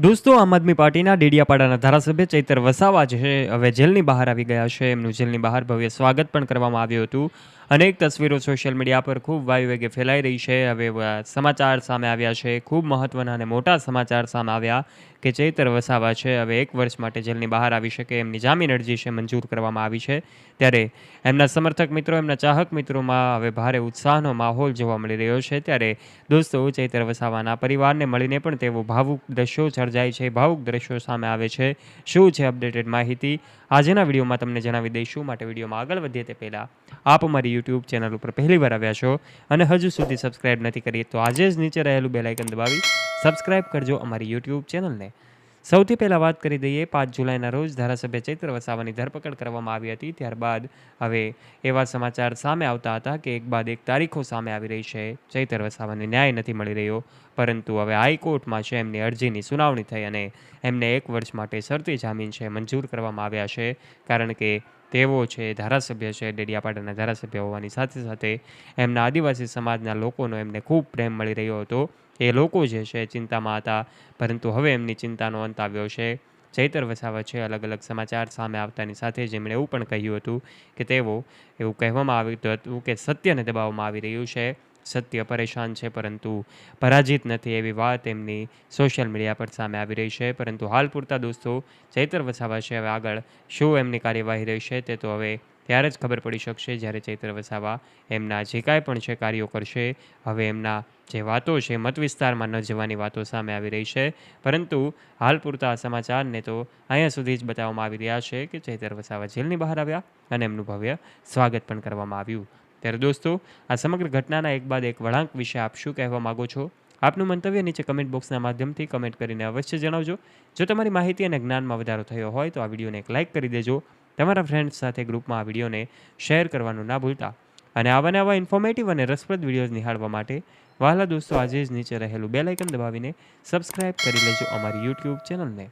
દોસ્તો, આમ આદમી પાર્ટીના ડેડિયાપાડાના ધારાસભ્ય ચૈતર વસાવા જે હવે જેલની બહાર આવી ગયા છે. એમનું જેલની બહાર ભવ્ય સ્વાગત પણ કરવામાં આવ્યું હતું. અનેક તસવીરો સોશિયલ મીડિયા પર ખૂબ વાયુવેગે ફેલાઈ રહી છે. હવે સમાચાર સામે આવ્યા છે. ખૂબ મહત્વના અને મોટા સમાચાર સામે આવ્યા કે ચૈતર વસાવા છે. હવે એક વર્ષ માટે જેલની બહાર આવી શકે એમની જામીન અરજી છે મંજૂર કરવામાં આવી છે. ત્યારે એમના સમર્થક મિત્રો, એમના ચાહક મિત્રોમાં હવે ભારે ઉત્સાહનો માહોલ જોવા મળી રહ્યો છે. ત્યારે દોસ્તો, ચૈતર વસાવાના પરિવારને મળીને પણ તેઓ ભાવુક દ્રશ્યો સર્જાય છે. ભાવુક દ્રશ્યો સામે આવે છે. શું છે અપડેટેડ માહિતી? આજના વિડીયોમાં તમને જણાવી દઈશું, માટે વિડીયોમાં આગળ વધીએ તે પહેલાં આપ અમારી યુટ્યુબ ચેનલ ઉપર પહેલી વાર આવ્યા છો અને હજુ સુધી સબસ્ક્રાઇબ નથી કરી તો આજે જ નીચે રહેલું બેલાઇકન દબાવી સબસ્ક્રાઇબ કરજો અમારી યુટ્યુબ ચેનલને. સૌથી પહેલાં વાત કરી દઈએ, પાંચ જુલાઈના રોજ ધારાસભ્ય ચૈત્ર વસાવાની ધરપકડ કરવામાં આવી હતી. ત્યારબાદ હવે એવા સમાચાર સામે આવતા હતા કે એક બાદ એક તારીખો સામે આવી રહી છે. ચૈતર વસાવાને ન્યાય નથી મળી રહ્યો, પરંતુ હવે હાઈકોર્ટમાં છે એમની અરજીની સુનાવણી થઈ અને એમને એક વર્ષ માટે શરતી જામીન છે મંજૂર કરવામાં આવ્યા છે. કારણ કે તેઓ છે, ધારાસભ્ય છે, ડેડિયાપાડાના ધારાસભ્ય હોવાની સાથે સાથે એમના આદિવાસી સમાજના લોકોનો એમને ખૂબ પ્રેમ મળી રહ્યો હતો. એ લોકો જે છે, ચિંતામાં હતા, પરંતુ હવે એમની ચિંતાનો અંત આવ્યો છે. ચૈતર વસાવા છે, અલગ અલગ સમાચાર સામે આવતાની સાથે જ એમણે એવું પણ કહ્યું હતું કે તેઓ, એવું કહેવામાં આવ્યું હતું કે સત્યને દબાવવામાં આવી રહ્યું છે. સત્ય પરેશાન છે, પરંતુ પરાજિત નથી એવી વાત એમની સોશિયલ મીડિયા પર સામે આવી રહી છે. પરંતુ હાલ પૂરતા દોસ્તો ચૈતર વસાવા છે. હવે આગળ શું એમની કાર્યવાહી રહેશે તે તો હવે ત્યારે જ ખબર પડી શકશે. જ્યારે ચૈત્ર વસાવા એમના જે કાંઈ પણ છે કાર્યો કરશે, હવે એમના જે વાતો છે મત વિસ્તારમાં ન જવાની વાતો સામે આવી રહી છે. પરંતુ હાલ પૂરતા આ સમાચારને તો અહીંયા સુધી જ બતાવવામાં આવી રહ્યા છે કે ચૈતર વસાવા જેલની બહાર આવ્યા અને એમનું ભવ્ય સ્વાગત પણ કરવામાં આવ્યું. ત્યારે દોસ્તો, આ સમગ્ર ઘટનાના એક બાદ એક વળાંક વિશે આપ શું કહેવા માગો છો? આપનું મંતવ્ય નીચે કમેન્ટ બોક્સના માધ્યમથી કમેન્ટ કરીને અવશ્ય જણાવજો. જો તમારી માહિતી અને જ્ઞાનમાં વધારો થયો હોય તો આ વિડીયોને એક લાઇક કરી દેજો. તમારા ફ્રેન્ડ્સ સાથે ગ્રુપમાં આ વિડીયોને શેર કરવાનું ના ભૂલતા. અને આવા ને આવા ઇન્ફોર્મેટિવ અને રસપ્રદ વિડીયોઝ નિહાળવા માટે વહાલા દોસ્તો આજે જ નીચે રહેલું બેલ આઇકન દબાવીને સબસ્ક્રાઇબ કરી લેજો અમારી યુટ્યુબ ચેનલને